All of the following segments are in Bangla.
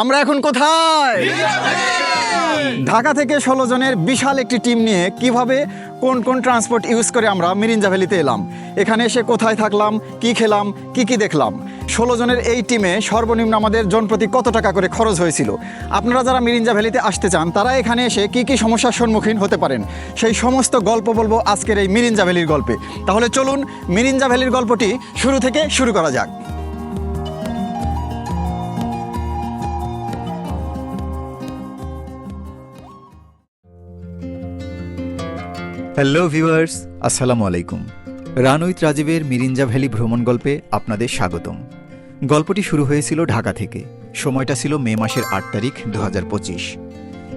আমরা এখন কোথায়? ঢাকা থেকে ষোলো জনের বিশাল একটি টিম নিয়ে কীভাবে কোন কোন ট্রান্সপোর্ট ইউজ করে আমরা মিরিঞ্জা ভ্যালিতে এলাম? এখানে এসে কোথায় থাকলাম? কি খেলাম? কি কি দেখলাম? ষোলো জনের এই টিমে সর্বনিম্ন আমাদের জনপ্রতি কত টাকা করে খরচ হয়েছিল? আপনারা যারা মিরিঞ্জা ভ্যালিতে আসতে চান, তারা এখানে এসে কি কি সমস্যার সম্মুখীন হতে পারেন? সেই সমস্ত গল্প বলব আজকের এই মিরিঞ্জা ভ্যালির গল্পে। তাহলে চলুন মিরিঞ্জা ভ্যালির গল্পটি শুরু থেকে শুরু করা যাক। হ্যালো ভিউয়ার্স আসসালামু আলাইকুম রানৈত রাজীবের মিরিঞ্জা ভ্যালি ভ্রমণ গল্পে আপনাদের স্বাগতম। গল্পটি শুরু হয়েছিল ঢাকা থেকে। সময়টা ছিল মে মাসের আট তারিখ দু হাজার পঁচিশ।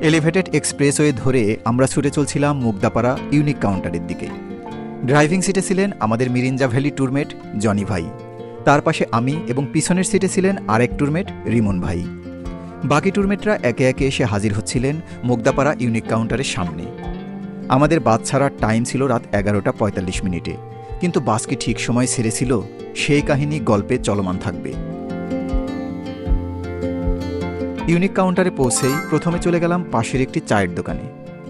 এলিভেটেড এক্সপ্রেসওয়ে ধরে আমরা ছুটে চলছিলাম মুগদাপাড়া ইউনিক কাউন্টারের দিকে। ড্রাইভিং সিটে ছিলেন আমাদের মিরিঞ্জা ভ্যালি ট্যুরমেট জনি ভাই। তার পাশে আমি এবং পিছনের সিটে ছিলেন আরেক ট্যুরমেট রিমন ভাই। বাকি ট্যুরমেটরা একে একে এসে হাজির হচ্ছিলেন মুগদাপাড়া ইউনিক কাউন্টারের সামনে। আমাদের বাস ছাড়ার টাইম ছিল রাত এগারোটা পঁয়তাল্লিশ মিনিটে। কিন্তু বাস কি ঠিক সময় ছেড়েছিল? সেই কাহিনী গল্পে চলমান থাকবে। ইউনিক কাউন্টারে পৌঁছেই প্রথমে চলে গেলাম পাশের একটি চায়ের দোকানে।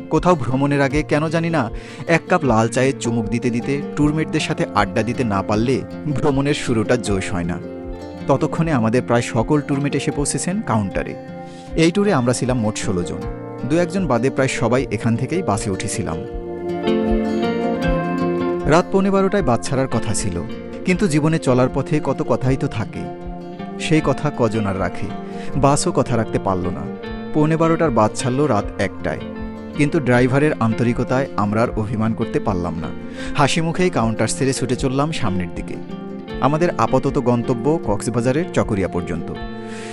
কোথাও ভ্রমণের আগে কেন জানি না, এক কাপ লাল চায়ে চুমুক দিতে দিতে ট্যুরমেটদের সাথে আড্ডা দিতে না পারলে ভ্রমণের শুরুটা জোশ হয় না। ততক্ষণে আমাদের প্রায় সকল ট্যুরমেট এসে পৌঁছেছেন কাউন্টারে। এই ট্যুরে আমরা ছিলাম মোট ষোলো জন। দু একজন বাদে প্রায় সবাই এখান থেকেই বাসে উঠেছিলাম। রাত পৌনে বারোটায় বাস ছাড়ার কথা ছিল, কিন্তু জীবনে চলার পথে কত কথাই তো থাকে। সেই কথা কজন আর রাখে? বাসও কথা রাখতে পারল না। পৌনে বারোটার বাদ ছাড়ল রাত একটায়। কিন্তু ড্রাইভারের আন্তরিকতায় আমরা আর অভিমান করতে পারলাম না। হাসি মুখেই কাউন্টার ছেড়ে ছুটে চললাম সামনের দিকে। আমাদের আপাতত গন্তব্য কক্সবাজারের চকরিয়া পর্যন্ত।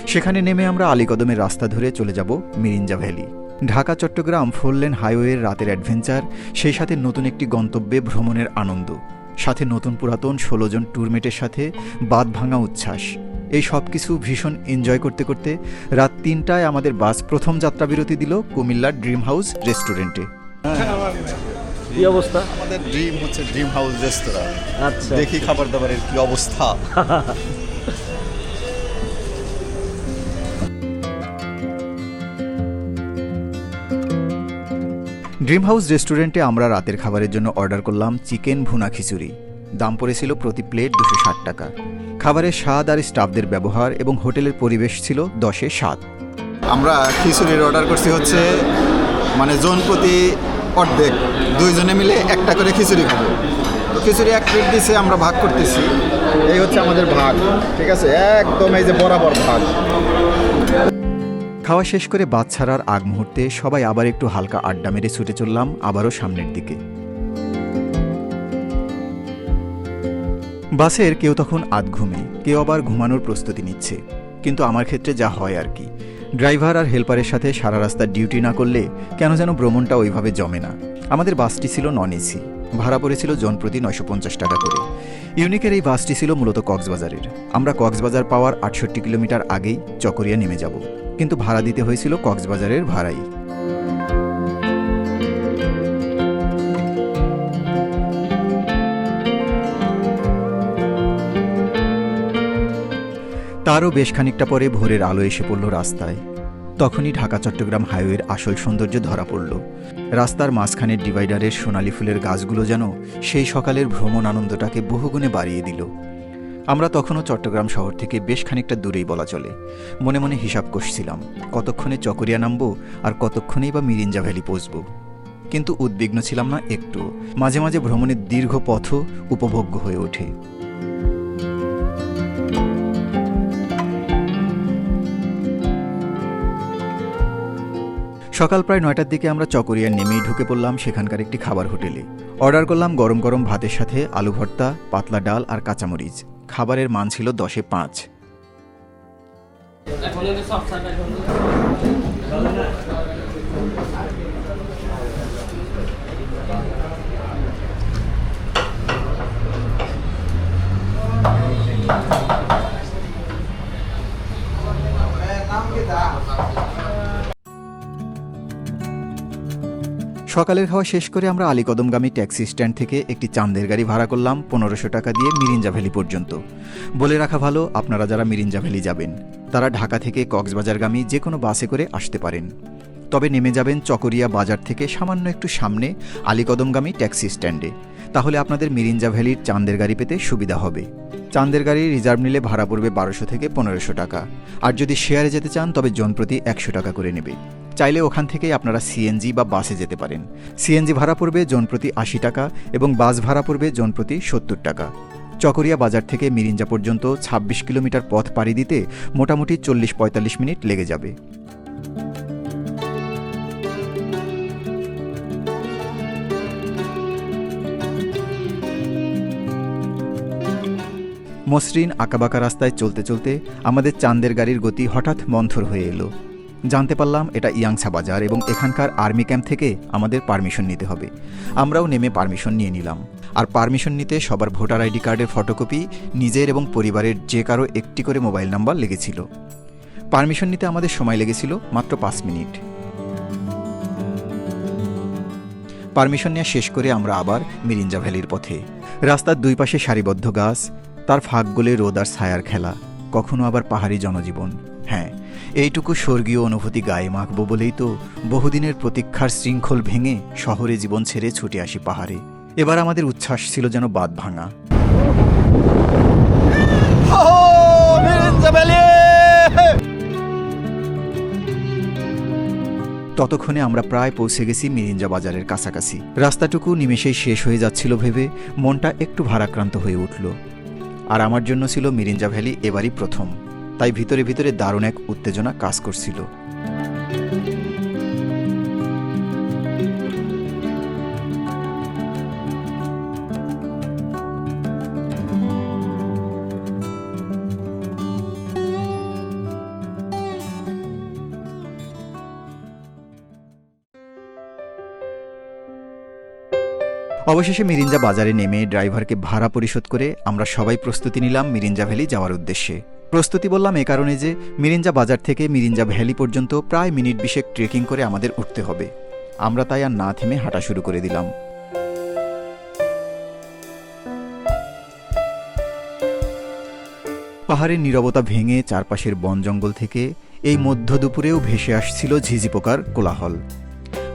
সেখানে নেমে আমরা আলীকদমের রাস্তা ধরে চলে যাব Mirinja valley. Dhaka Chattogram four lane হাইওয়ের রাতের অ্যাডভেঞ্চার সেই সাথে নতুন একটি গন্তব্যে ভ্রমণের আনন্দ সাথে নতুন পুরাতন ষোলো জন ট্যুরমেটের সাথে বাদ ভাঙা উচ্ছ্বাস। এই সব কিছু ভীষণ এনজয় করতে করতে রাত তিনটায় আমাদের বাস প্রথম যাত্রা বিরতি দিল কুমিল্লার ড্রিম হাউস রেস্টুরেন্টে কি অবস্থা? আমাদের ড্রিম হচ্ছে ড্রিম হাউস রেস্তোরাঁ আচ্ছা। দেখি খাবার দাবারের কি অবস্থা। ড্রিম হাউস রেস্টুরেন্টে আমরা রাতের খাবারের জন্য অর্ডার করলাম চিকেন ভুনা খিচুড়ি। দাম পড়েছিল প্রতি প্লেট দুশো ষাট টাকা। খাবারের স্বাদ আর স্টাফদের ব্যবহার এবং হোটেলের পরিবেশ ছিল দশে সাত। আমরা খিচুড়ির অর্ডার করছি হচ্ছে মানে জন প্রতি অর্ধেক। দুইজনে মিলে একটা করে খিচুড়ি খাব। তো খিচুড়ি এক প্লেট দিছে, আমরা ভাগ করতেছি। এই হচ্ছে আমাদের ভাগ, ঠিক আছে? একদম এই যে বরাবর ভাগ। খাওয়া শেষ করে বাদ ছাড়ার আগ মুহূর্তে সবাই আবার একটু হালকা আড্ডা মেরে ছুটে চললাম আবারও সামনের দিকে। বাসের কেউ তখন আধ ঘুমে, কেউ আবার ঘুমানোর প্রস্তুতি নিচ্ছে। কিন্তু আমার ক্ষেত্রে যা হয় আর কি। ড্রাইভার আর হেল্পারের সাথে সারা রাস্তা ডিউটি না করলে কেন যেন ভ্রমণটা ওইভাবে জমে না। আমাদের বাসটি ছিল নন এসি, ভাড়া পড়েছিল জনপ্রতি নয়শো পঞ্চাশ টাকা করে। ইউনিকের এই বাসটি ছিল মূলত কক্সবাজারের। আমরা কক্সবাজার পাওয়ার আটষট্টি কিলোমিটার আগেই চকরিয়া নেমে যাব, কিন্তু ভাড়া দিতে হয়েছিল কক্সবাজারের ভাড়াই। তারও বেশ খানিকটা পরে ভোরের আলো এসে পড়ল রাস্তায়। তখনই ঢাকা চট্টগ্রাম হাইওয়ের আসল সৌন্দর্য ধরা পড়ল। রাস্তার মাঝখানের ডিভাইডারের সোনালি ফুলের গাছগুলো যেন সেই সকালের ভ্রমণ আনন্দটাকে বহুগুণে বাড়িয়ে দিল। আমরা তখনও চট্টগ্রাম শহর থেকে বেশ খানিকটা দূরেই বলা চলে। মনে মনে হিসাব কষছিলাম, কতক্ষণে চকরিয়া নামবো আর কতক্ষণেই বা মিরিঞ্জা ভ্যালি পৌঁছব। কিন্তু উদ্বিগ্ন ছিলাম না একটু মাঝে মাঝে ভ্রমণের দীর্ঘ পথও উপভোগ্য হয়ে ওঠে। সকাল প্রায় নয়টার দিকে আমরা চকরিয়ার নেমেই ঢুকে পড়লাম সেখানকার একটি খাবার হোটেলে। অর্ডার করলাম গরম গরম ভাতের সাথে আলু ভর্তা, পাতলা ডাল আর কাঁচামরিচ। খাবারের মান ছিল দশে পাঁচ। নাম কি সকালের খাওয়া শেষ করে আমরা আলীকদমগামী ট্যাক্সি স্ট্যান্ড থেকে একটি চান্দের গাড়ি ভাড়া করলাম পনেরোশো টাকা দিয়ে মিরিঞ্জা ভ্যালি পর্যন্ত। বলে রাখা ভালো, আপনারা যারা মিরিঞ্জা ভ্যালি যাবেন, তারা ঢাকা থেকে কক্সবাজারগামী যে কোনো বাসে করে আসতে পারেন। তবে নেমে যাবেন চকরিয়া বাজার থেকে সামান্য একটু সামনে আলীকদমগামী ট্যাক্সি স্ট্যান্ডে। তাহলে আপনাদের মিরিঞ্জা ভ্যালির চাঁদের গাড়ি পেতে সুবিধা হবে। চাঁদের গাড়ি রিজার্ভ নিলে ভাড়া পড়বে বারোশো থেকে পনেরোশো টাকা। আর যদি শেয়ারে যেতে চান, তবে জনপ্রতি একশো টাকা করে নেবে। চাইলে ওখান থেকেই আপনারা সিএনজি বা বাসে যেতে পারেন। সিএনজি ভাড়া পড়বে জনপ্রতি আশি টাকা এবং বাস ভাড়া পড়বে জনপ্রতি সত্তর টাকা। চকরিয়া বাজার থেকে মিরিঞ্জা পর্যন্ত ২৬ কিলোমিটার পথ পাড়ি দিতে মোটামুটি চল্লিশ পঁয়তাল্লিশ মিনিট লেগে যাবে। মসৃণ আঁকাবাঁকা রাস্তায় চলতে চলতে আমাদের চাঁদের গাড়ির গতি হঠাৎ মন্থর হয়ে এলো। জানতে পারলাম এটা ইয়াংসা বাজার এবং এখানকার আর্মি ক্যাম্প থেকে আমাদের পারমিশন নিতে হবে। আমরাও নেমে পারমিশন নিয়ে নিলাম। আর পারমিশন নিতে সবার ভোটার আইডি কার্ডের ফটোকপি, নিজের এবং পরিবারের যে কারও একটি করে মোবাইল নাম্বার লেগেছিল। পারমিশন নিতে আমাদের সময় লেগেছিল মাত্র পাঁচ মিনিট। পারমিশন নেওয়া শেষ করে আমরা আবার মিরিঞ্জা ভ্যালির পথে। রাস্তার দুই পাশে সারিবদ্ধ গাছ, তার ফাঁক গলে রোদ আর ছায়ার খেলা, কখনো আবার পাহাড়ি জনজীবন। এইটুকু স্বর্গীয় অনুভূতি গায়ে মাখবো বলেই তো বহুদিনের প্রতীক্ষার শৃঙ্খল ভেঙে শহরে জীবন ছেড়ে ছুটে আসি পাহাড়ে। এবার আমাদের উচ্ছ্বাস ছিল যেন বাদ ভাঙা। ততক্ষণে আমরা প্রায় পৌঁছে গেছি মিরিঞ্জা বাজারের কাছাকাছি। রাস্তাটুকু নিমেষেই শেষ হয়ে যাচ্ছিল ভেবে মনটা একটু ভারাক্রান্ত হয়ে উঠল। আর আমার জন্য ছিল মিরিঞ্জা ভ্যালি এবারই প্রথম। তাই ভিতরে ভিতরে দারুণ এক উত্তেজনা কাজ করছিল। অবশেষে মিরিঞ্জা বাজারে নেমে ড্রাইভারকে ভাড়া পরিশোধ করে আমরা সবাই প্রস্তুতি নিলাম মিরিঞ্জা ভ্যালি যাওয়ার উদ্দেশ্যে। প্রস্তুতি বললাম এ কারণে যে মিরিঞ্জা বাজার থেকে মিরিঞ্জা ভ্যালি পর্যন্ত প্রায় মিনিট বিশেক ট্রেকিং করে আমাদের উঠতে হবে। আমরা তাই আর না থেমে হাঁটা শুরু করে দিলাম। পাহাড়ের নীরবতা ভেঙে চারপাশের বন জঙ্গল থেকে এই মধ্য দুপুরেও ভেসে আসছিল ঝিঝি পোকার কোলাহল।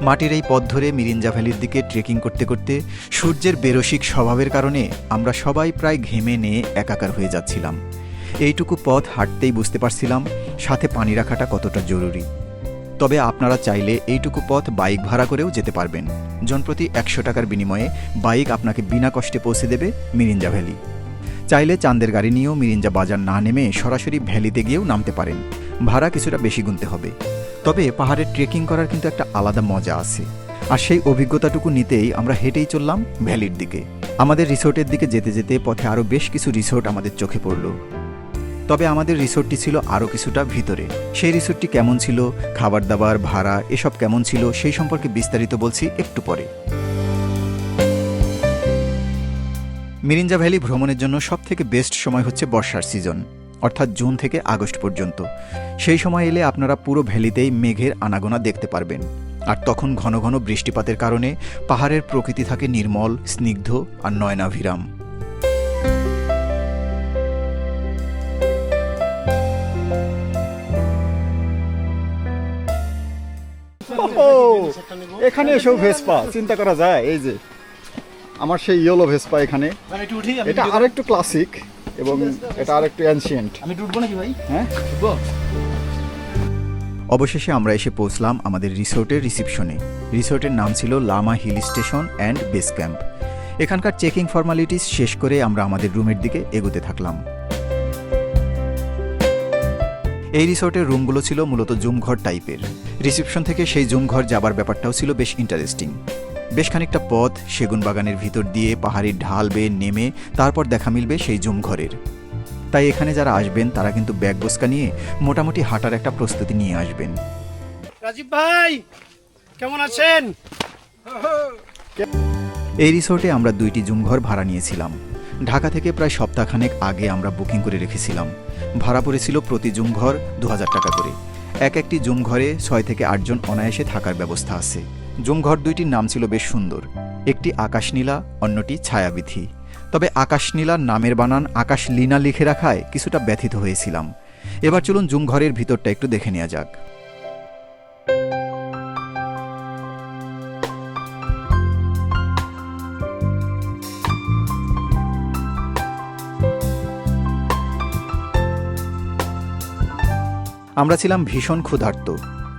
মাটির এই পথ ধরে মিরিঞ্জা ভ্যালির দিকে ট্রেকিং করতে করতে সূর্যের বেরসিক স্বভাবের কারণে আমরা সবাই প্রায় ঘেমে নিয়ে একাকার হয়ে যাচ্ছিলাম। এইটুকু পথ হাঁটতেই বুঝতে পারছিলাম সাথে পানি রাখাটা কতটা জরুরি। তবে আপনারা চাইলে এইটুকু পথ বাইক ভাড়া করেও যেতে পারবেন। জনপ্রতি একশো টাকার বিনিময়ে বাইক আপনাকে বিনা কষ্টে পৌঁছে দেবে মিরিঞ্জা ভ্যালি। চাইলে চাঁদের গাড়ি নিয়েও মিরিঞ্জা বাজার না নেমে সরাসরি ভ্যালিতে গিয়েও নামতে পারেন। ভাড়া কিছুটা বেশি গুনতে হবে। তবে পাহাড়ে ট্রেকিং করার কিন্তু একটা আলাদা মজা আছে। আর সেই অভিজ্ঞতাটুকু নিতেই আমরা হেঁটেই চললাম ভ্যালির দিকে। আমাদের রিসোর্টের দিকে যেতে যেতে পথে আরও বেশ কিছু রিসোর্ট আমাদের চোখে পড়ল। তবে আমাদের রিসোর্টটি ছিল আরও কিছুটা ভিতরে। সেই রিসোর্টটি কেমন ছিল খাবার দাবার ভাড়া, এসব কেমন ছিল, সেই সম্পর্কে বিস্তারিত বলছি একটু পরে। মিরিঞ্জা ভ্যালি ভ্রমণের জন্য সবথেকে বেস্ট সময় হচ্ছে বর্ষার সিজন, অর্থাৎ জুন থেকে আগস্ট পর্যন্ত। সেই সময় এলে আপনারা পুরো ভ্যালিতেই মেঘের আনাগোনা দেখতে পারবেন। আর তখন ঘন ঘন বৃষ্টিপাতের কারণে পাহাড়ের প্রকৃতি থাকে নির্মল, স্নিগ্ধ আর নয়নাভিরাম। এখানে এসেও ভেসপা চিন্তা করা যায় এই যে। আমার সেই ইয়েলো ভেসপা এখানে। একটু এটা আরেকটু ক্লাসিক এবং এটা আরেকটু অ্যানশিয়েন্ট আমি একটু উঠবো নাকি ভাই? হ্যাঁ? অবশেষে আমরা এসে পৌঁছলাম আমাদের রিসোর্টের রিসিপশনে। রিসোর্টের নাম ছিল Lama hill station and base camp. এখানকার চেকিং ফর্মালিটিস শেষ করে আমরা আমাদের রুমের দিকে এগোতে থাকলাম। এই রিসোর্টের রুমগুলো ছিল মূলত জুমঘর টাইপের। রিসিপশন থেকে সেই জুমঘর যাবার ব্যাপারটাও ছিল বেশ ইন্টারেস্টিং। বেশ খানিকটা পথ সেগুন বাগানের ভিতর দিয়ে পাহাড়ির ঢাল বেয়ে নেমে তারপর দেখা মিলবে সেই জুমঘরের। তাই এখানে যারা আসবেন তারা কিন্তু ব্যাগ বোসকা নিয়ে মোটামুটি হাঁটার একটা প্রস্তুতি নিয়ে আসবেন। রাজীব ভাই কেমন আছেন? এই রিসোর্টে আমরা দুইটি জুমঘর ভাড়া নিয়েছিলাম। ঢাকা থেকে প্রায় সপ্তাহখানেক আগে আমরা বুকিং করে রেখেছিলাম। ভাড়া পড়েছিল প্রতি জুমঘর দু হাজার টাকা করে। এক একটি জুমঘরে ছয় থেকে আটজন অনায়াসে থাকার ব্যবস্থা আছে। জুমঘর দুইটির নাম ছিল বেশ সুন্দর। একটি আকাশনীলা, অন্যটি ছায়াবিথি তবে আকাশনীলার নামের বানান আকাশ লীনা লিখে রাখায় কিছুটা ব্যথিত হয়েছিলাম। এবার চলুন জুমঘরের ভিতরটা একটু দেখে নেওয়া যাক। আমরা ছিলাম ভীষণ ক্ষুধার্ত,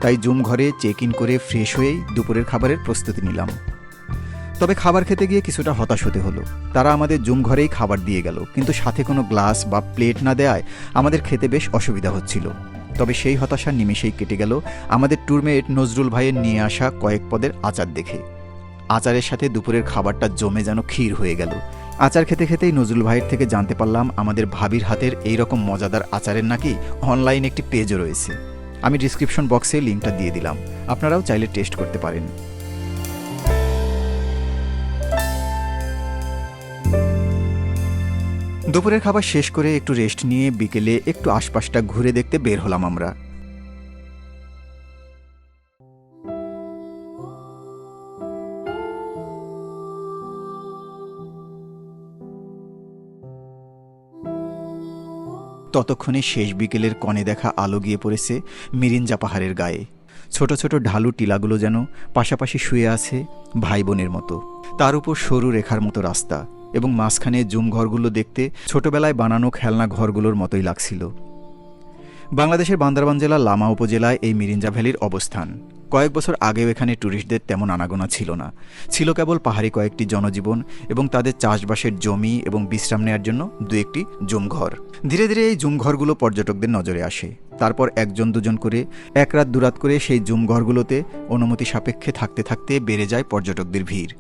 তাই জুম ঘরে চেক ইন করে ফ্রেশ হয়েই দুপুরের খাবারের প্রস্তুতি নিলাম। তবে খাবার খেতে গিয়ে কিছুটা হতাশ হতে হলো। তারা আমাদের জুম ঘরেই খাবার দিয়ে গেল, কিন্তু সাথে কোনো গ্লাস বা প্লেট না দেয়ায় আমাদের খেতে বেশ অসুবিধা হচ্ছিল। তবে সেই হতাশা নিমেষেই কেটে গেল আমাদের ট্যুরমেট নজরুল ভাইয়ের নিয়ে আসা কয়েক পদের আচার দেখে। আচারের সাথে দুপুরের খাবারটা জমে যেন ক্ষীর হয়ে গেল। আচার খেতে খেতেই নজরুল ভাইয়ের থেকে জানতে পারলাম আমাদের ভাবির হাতের এই রকম মজাদার আচারের নাকি অনলাইন একটি পেজও রয়েছে। আমি ডিসক্রিপশন বক্সে লিঙ্কটা দিয়ে দিলাম। আপনারাও চাইলে টেস্ট করতে পারেন। দুপুরের খাবার শেষ করে একটু রেস্ট নিয়ে বিকেলে একটু আশপাশটা ঘুরে দেখতে বের হলাম আমরা। ততক্ষণে শেষ বিকেলের কনে দেখা আলো গিয়ে পড়েছে মিরিঞ্জা পাহাড়ের গায়ে। ছোট ছোট ঢালু টিলাগুলো যেন পাশাপাশি শুয়ে আছে ভাই বোনের মতো। তার উপর সরু রেখার মতো রাস্তা এবং মাঝখানে জুম ঘরগুলো দেখতে ছোটবেলায় বানানো খেলনা ঘরগুলোর মতোই লাগছিল। বাংলাদেশের বান্দারবান জেলার লামা উপজেলায় এই মিরিঞ্জা ভ্যালির অবস্থান। কয়েক বছর আগেও এখানে ট্যুরিস্টদের তেমন আনাগোনা ছিল না। ছিল কেবল পাহাড়ি কয়েকটি জনজীবন এবং তাদের চাষবাসের জমি এবং বিশ্রাম নেওয়ার জন্য দু একটি জুমঘর। ধীরে ধীরে এই জুমঘরগুলো পর্যটকদের নজরে আসে। তারপর একজন দুজন করে, এক রাত দুরাত করে সেই জুমঘরগুলোতে অনুমতি সাপেক্ষে থাকতে থাকতে বেড়ে যায় পর্যটকদের ভিড়।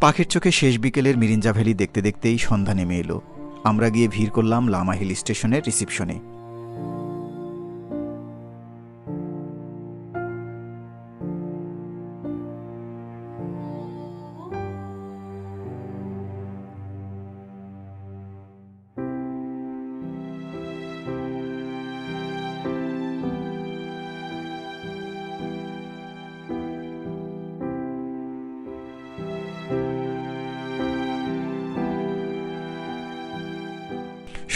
পাখির চোখে শেষ বিকেলের মিরিঞ্জা ভ্যালি দেখতে দেখতেই সন্ধ্যা নেমে এলো। আমরা গিয়ে ভিড় করলাম লামা হিল স্টেশনের রিসিপশনে।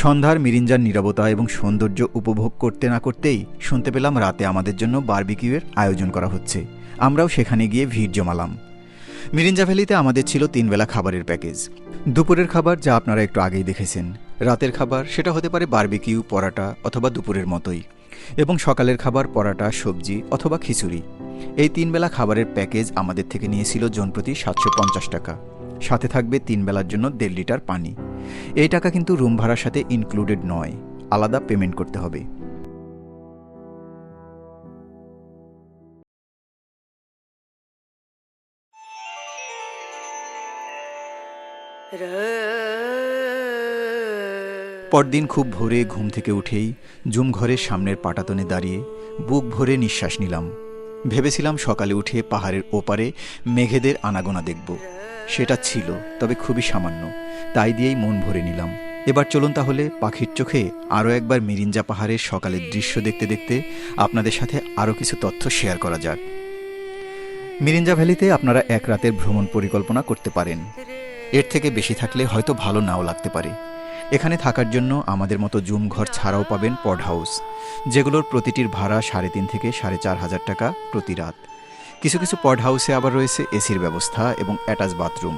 সন্ধ্যার মিরিঞ্জার নীরবতা এবং সৌন্দর্য উপভোগ করতে না করতেই শুনতে পেলাম রাতে আমাদের জন্য বারবিকিউয়ের আয়োজন করা হচ্ছে। আমরাও সেখানে গিয়ে ভিড় জমালাম। মিরিঞ্জা ভ্যালিতে আমাদের ছিল তিন বেলা খাবারের প্যাকেজ। দুপুরের খাবার যা আপনারা একটু আগেই দেখেছেন। রাতের খাবার সেটা হতে পারে বার্বিকিউ, পরাটা অথবা দুপুরের মতোই। এবং সকালের খাবার পরাটা, সবজি অথবা খিচুড়ি। এই তিন বেলা খাবারের প্যাকেজ আমাদের থেকে নিয়েছিল জনপ্রতি সাতশো পঞ্চাশ টাকা। সাথে থাকবে তিন বেলার জন্য দেড় লিটার পানি। এই টাকা কিন্তু রুম ভাড়ার সাথে ইনক্লুডেড নয়। আলাদা পেমেন্ট করতে হবে। পরদিন খুব ভোরে ঘুম থেকে উঠেই জুম ঘরের সামনের পাটাতনে দাঁড়িয়ে বুক ভরে নিঃশ্বাস নিলাম। ভেবেছিলাম সকালে উঠে পাহাড়ের ওপারে মেঘেদের আনাগোনা দেখব। সেটা ছিল, তবে খুবই সামান্য। তাই দিয়েই মন ভরে নিলাম। এবার চলুন তাহলে পাখির চোখে আরও একবার মিরিঞ্জা পাহাড়ের সকালের দৃশ্য দেখতে দেখতে আপনাদের সাথে আরও কিছু তথ্য শেয়ার করা যাক। মিরিঞ্জা ভ্যালিতে আপনারা এক রাতের ভ্রমণ পরিকল্পনা করতে পারেন। এর থেকে বেশি থাকলে হয়তো ভালো নাও লাগতে পারে। এখানে থাকার জন্য আমাদের মতো জুম ঘর ছাড়াও পাবেন পড হাউস, যেগুলোর প্রতিটির ভাড়া সাড়ে তিন থেকে সাড়ে চার হাজার টাকা প্রতি রাত। কিছু কিছু পড হাউসে আবার রয়েছে এসির ব্যবস্থা এবং অ্যাটাচ বাথরুম।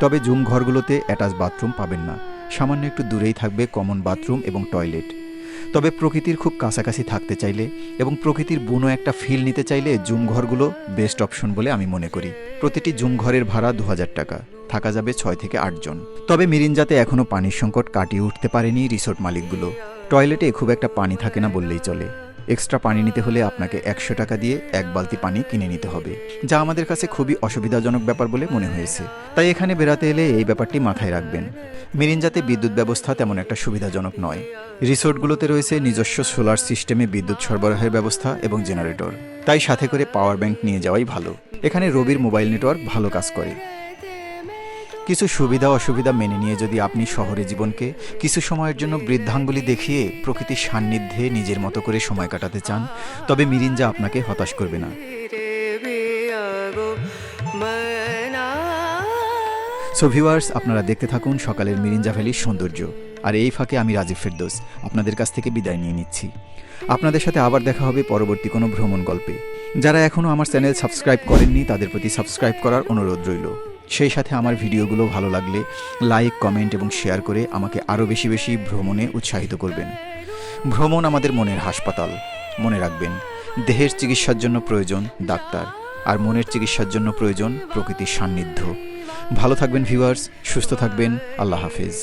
তবে জুম ঘরগুলোতে অ্যাটাচ বাথরুম পাবেন না, সামান্য একটু দূরেই থাকবে কমন বাথরুম এবং টয়লেট। তবে প্রকৃতির খুব কাছাকাছি থাকতে চাইলে এবং প্রকৃতির বুনো একটা ফিল নিতে চাইলে জুম ঘরগুলো বেস্ট অপশন বলে আমি মনে করি। প্রতিটি জুম ঘরের ভাড়া দু হাজার টাকা। থাকা যাবে ছয় থেকে আটজন তবে মিরিঞ্জাতে এখনও পানির সংকট কাটিয়ে উঠতে পারেনি রিসোর্ট মালিকগুলো। টয়লেটে খুব একটা পানি থাকে না বললেই চলে। এক্সট্রা পানি নিতে হলে আপনাকে একশো টাকা দিয়ে এক বালতি পানি কিনে নিতে হবে, যা আমাদের কাছে খুবই অসুবিধাজনক ব্যাপার বলে মনে হয়েছে। তাই এখানে বেড়াতে এলে এই ব্যাপারটি মাথায় রাখবেন। মিরিঞ্জাতে বিদ্যুৎ ব্যবস্থা তেমন একটা সুবিধাজনক নয়। রিসোর্টগুলোতে রয়েছে নিজস্ব সোলার সিস্টেমে বিদ্যুৎ সরবরাহের ব্যবস্থা এবং জেনারেটর। তাই সাথে করে পাওয়ার ব্যাংক নিয়ে যাওয়াই ভালো। এখানে রবির মোবাইল নেটওয়ার্ক ভালো কাজ করে। কিছু সুবিধা অসুবিধা মেনে নিয়ে যদি আপনি শহরে জীবনকে কিছু সময়ের জন্য বৃদ্ধাঙ্গুলি দেখিয়ে প্রকৃতির সান্নিধ্যে নিজের মতো করে সময় কাটাতে চান, তবে মিরিঞ্জা আপনাকে হতাশ করবে না। সোভিওয়ার্স আপনারা দেখতে থাকুন সকালের মিরিঞ্জা ভ্যালির সৌন্দর্য। আর এই ফাঁকে আমি রাজীব ফেরদোস, আপনাদের কাছ থেকে বিদায় নিয়ে নিচ্ছি। আপনাদের সাথে আবার দেখা হবে পরবর্তী কোনো ভ্রমণ গল্পে। যারা এখনও আমার চ্যানেল সাবস্ক্রাইব করেননি, তাদের প্রতি সাবস্ক্রাইব করার অনুরোধ রইল। সেই সাথে আমার ভিডিওগুলো ভালো লাগলে লাইক, কমেন্ট এবং শেয়ার করে আমাকে আরও বেশি বেশি ভ্রমণে উৎসাহিত করবেন। ভ্রমণ আমাদের মনের হাসপাতাল। মনে রাখবেন, দেহের চিকিৎসার জন্য প্রয়োজন ডাক্তার আর মনের চিকিৎসার জন্য প্রয়োজন প্রকৃতির সান্নিধ্য। ভালো থাকবেন ভিউয়ার্স, সুস্থ থাকবেন, আল্লাহ হাফেজ।